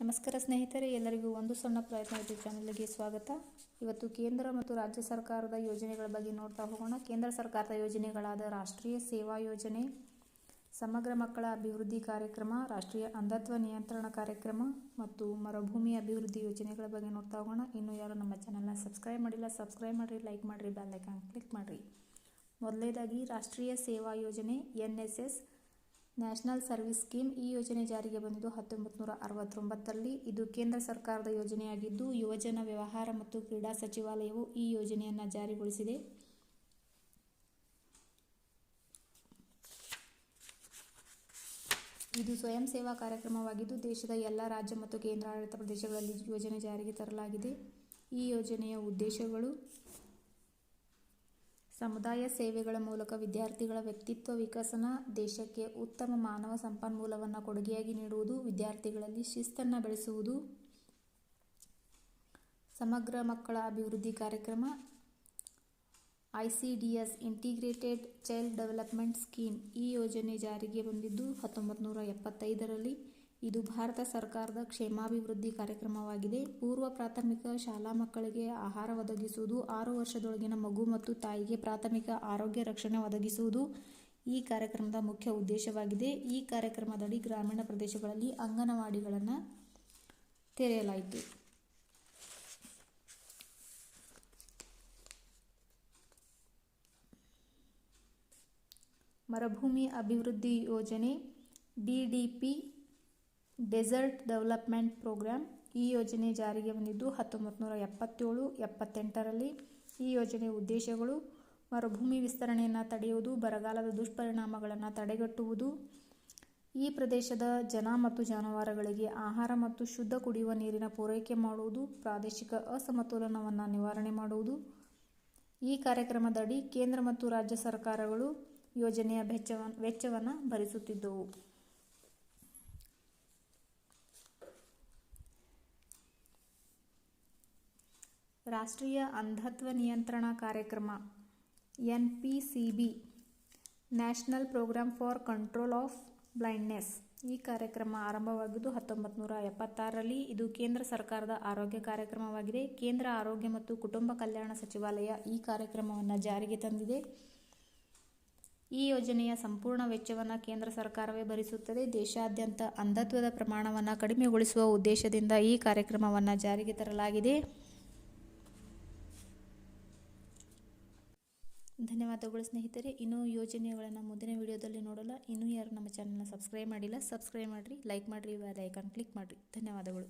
ನಮಸ್ಕಾರ ಸ್ನೇಹಿತರೆ, ಎಲ್ಲರಿಗೂ ಒಂದು ಸಣ್ಣ ಪ್ರಯತ್ನ ಯೂಟ್ಯೂಬ್ ಚಾನಲ್ಗೆ ಸ್ವಾಗತ. ಇವತ್ತು ಕೇಂದ್ರ ಮತ್ತು ರಾಜ್ಯ ಸರ್ಕಾರದ ಯೋಜನೆಗಳ ಬಗ್ಗೆ ನೋಡ್ತಾ ಹೋಗೋಣ. ಕೇಂದ್ರ ಸರ್ಕಾರದ ಯೋಜನೆಗಳಾದ ರಾಷ್ಟ್ರೀಯ ಸೇವಾ ಯೋಜನೆ, ಸಮಗ್ರ ಮಕ್ಕಳ ಅಭಿವೃದ್ಧಿ ಕಾರ್ಯಕ್ರಮ, ರಾಷ್ಟ್ರೀಯ ಅಂಧತ್ವ ನಿಯಂತ್ರಣ ಕಾರ್ಯಕ್ರಮ ಮತ್ತು ಮರುಭೂಮಿ ಅಭಿವೃದ್ಧಿ ಯೋಜನೆಗಳ ಬಗ್ಗೆ ನೋಡ್ತಾ ಹೋಗೋಣ. ಇನ್ನು ಯಾರು ನಮ್ಮ ಚಾನಲ್ನ ಸಬ್ಸ್ಕ್ರೈಬ್ ಮಾಡಿಲ್ಲ, ಸಬ್ಸ್ಕ್ರೈಬ್ ಮಾಡಿರಿ, ಲೈಕ್ ಮಾಡಿರಿ, ಬೆಲ್ ಐಕಾನ್ ಕ್ಲಿಕ್ ಮಾಡಿರಿ. ಮೊದಲನೇದಾಗಿ ರಾಷ್ಟ್ರೀಯ ಸೇವಾ ಯೋಜನೆ, N S S national service scheme ಈ ಯೋಜನೆ ಜಾರಿಗೆ ಬಂದಿದ್ದು ಹತ್ತೊಂಬತ್ತು ನೂರ ಅರವತ್ತೊಂಬತ್ತರಲ್ಲಿ ಇದು ಕೇಂದ್ರ ಸರ್ಕಾರದ ಯೋಜನೆಯಾಗಿದ್ದು, ಯುವಜನ ವ್ಯವಹಾರ ಮತ್ತು ಕ್ರೀಡಾ ಸಚಿವಾಲಯವು ಈ ಯೋಜನೆಯನ್ನು ಜಾರಿಗೊಳಿಸಿದೆ. ಇದು ಸ್ವಯಂ ಸೇವಾ ಕಾರ್ಯಕ್ರಮವಾಗಿದ್ದು, ದೇಶದ ಎಲ್ಲ ರಾಜ್ಯ ಮತ್ತು ಕೇಂದ್ರಾಡಳಿತ ಪ್ರದೇಶಗಳಲ್ಲಿ ಯೋಜನೆ ಜಾರಿಗೆ ತರಲಾಗಿದೆ. ಈ ಯೋಜನೆಯ ಉದ್ದೇಶಗಳು ಸಮುದಾಯ ಸೇವೆಗಳ ಮೂಲಕ ವಿದ್ಯಾರ್ಥಿಗಳ ವ್ಯಕ್ತಿತ್ವ ವಿಕಸನ ದೇಶಕ್ಕೆ ಉತ್ತಮ ಮಾನವ ಸಂಪನ್ಮೂಲವನ್ನು ಕೊಡುಗೆಯಾಗಿ ನೀಡುವುದು, ವಿದ್ಯಾರ್ಥಿಗಳಲ್ಲಿ ಶಿಸ್ತನ್ನು ಬೆಳೆಸುವುದು. ಸಮಗ್ರ ಮಕ್ಕಳ ಅಭಿವೃದ್ಧಿ ಕಾರ್ಯಕ್ರಮ I C D S integrated child development scheme ಈ ಯೋಜನೆ ಜಾರಿಗೆ ಬಂದಿದ್ದು ಹತ್ತೊಂಬತ್ತು ನೂರ ಎಪ್ಪತ್ತೈದರಲ್ಲಿ ಇದು ಭಾರತ ಸರ್ಕಾರದ ಕ್ಷೇಮಾಭಿವೃದ್ಧಿ ಕಾರ್ಯಕ್ರಮವಾಗಿದೆ. ಪೂರ್ವ ಪ್ರಾಥಮಿಕ ಶಾಲಾ ಮಕ್ಕಳಿಗೆ ಆಹಾರ ಒದಗಿಸುವುದು, ಆರು ವರ್ಷದೊಳಗಿನ ಮಗು ಮತ್ತು ತಾಯಿಗೆ ಪ್ರಾಥಮಿಕ ಆರೋಗ್ಯ ರಕ್ಷಣೆ ಒದಗಿಸುವುದು ಈ ಕಾರ್ಯಕ್ರಮದ ಮುಖ್ಯ ಉದ್ದೇಶವಾಗಿದೆ. ಈ ಕಾರ್ಯಕ್ರಮದಡಿ ಗ್ರಾಮೀಣ ಪ್ರದೇಶಗಳಲ್ಲಿ ಅಂಗನವಾಡಿಗಳನ್ನು ತೆರೆಯಲಾಯಿತು. ಮರುಭೂಮಿ ಅಭಿವೃದ್ಧಿ ಯೋಜನೆ, D D P desert development programme ಈ ಯೋಜನೆ ಜಾರಿಗೆ ಬಂದಿದ್ದು ಹತ್ತೊಂಬತ್ತು ನೂರ ಎಪ್ಪತ್ತೇಳು, ಎಪ್ಪತ್ತೆಂಟರಲ್ಲಿ. ಈ ಯೋಜನೆಯ ಉದ್ದೇಶಗಳು ಮರುಭೂಮಿ ವಿಸ್ತರಣೆಯನ್ನು ತಡೆಯುವುದು, ಬರಗಾಲದ ದುಷ್ಪರಿಣಾಮಗಳನ್ನು ತಡೆಗಟ್ಟುವುದು. ಈ ಪ್ರದೇಶದ ಜನ ಮತ್ತು ಜಾನುವಾರುಗಳಿಗೆ ಆಹಾರ ಮತ್ತು ಶುದ್ಧ ಕುಡಿಯುವ ನೀರಿನ ಪೂರೈಕೆ ಮಾಡುವುದು, ಪ್ರಾದೇಶಿಕ ಅಸಮತೋಲನವನ್ನು ನಿವಾರಣೆ ಮಾಡುವುದು. ಈ ಕಾರ್ಯಕ್ರಮದಡಿ ಕೇಂದ್ರ ಮತ್ತು ರಾಜ್ಯ ಸರ್ಕಾರಗಳು ಯೋಜನೆಯ ವೆಚ್ಚವನ್ನು ಭರಿಸುತ್ತಿದ್ದವು. ರಾಷ್ಟ್ರೀಯ ಅಂಧತ್ವ ನಿಯಂತ್ರಣ ಕಾರ್ಯಕ್ರಮ N P C B national programme for control of blindness. ಈ ಕಾರ್ಯಕ್ರಮ ಆರಂಭವಾಗಿದ್ದು ಹತ್ತೊಂಬತ್ತು ನೂರ ಎಪ್ಪತ್ತಾರರಲ್ಲಿ ಇದು ಕೇಂದ್ರ ಸರ್ಕಾರದ ಆರೋಗ್ಯ ಕಾರ್ಯಕ್ರಮವಾಗಿದೆ. ಕೇಂದ್ರ ಆರೋಗ್ಯ ಮತ್ತು ಕುಟುಂಬ ಕಲ್ಯಾಣ ಸಚಿವಾಲಯ ಈ ಕಾರ್ಯಕ್ರಮವನ್ನು ಜಾರಿಗೆ ತಂದಿದೆ. ಈ ಯೋಜನೆಯ ಸಂಪೂರ್ಣ ವೆಚ್ಚವನ್ನು ಕೇಂದ್ರ ಸರ್ಕಾರವೇ ಭರಿಸುತ್ತದೆ. ದೇಶಾದ್ಯಂತ ಅಂಧತ್ವದ ಪ್ರಮಾಣವನ್ನು ಕಡಿಮೆಗೊಳಿಸುವ ಉದ್ದೇಶದಿಂದ ಈ ಕಾರ್ಯಕ್ರಮವನ್ನು ಜಾರಿಗೆ ತರಲಾಗಿದೆ. ಧನ್ಯವಾದಗಳು ಸ್ನೇಹಿತರೆ. ಇನ್ನೂ ಯೋಜನೆಗಳನ್ನು ಮುಂದಿನ ವಿಡಿಯೋದಲ್ಲಿ ನೋಡಲ್ಲ. ಇನ್ನೂ ಯಾರು ನಮ್ಮ ಚಾನಲ್ನ ಸಬ್ಸ್ಕ್ರೈಬ್ ಮಾಡಿಲ್ಲ ಸಬ್ಸ್ಕ್ರೈಬ್ ಮಾಡಿರಿ ಲೈಕ್ ಮಾಡಿರಿ ಐಕಾನ್ ಕ್ಲಿಕ್ ಮಾಡಿರಿ. ಧನ್ಯವಾದಗಳು.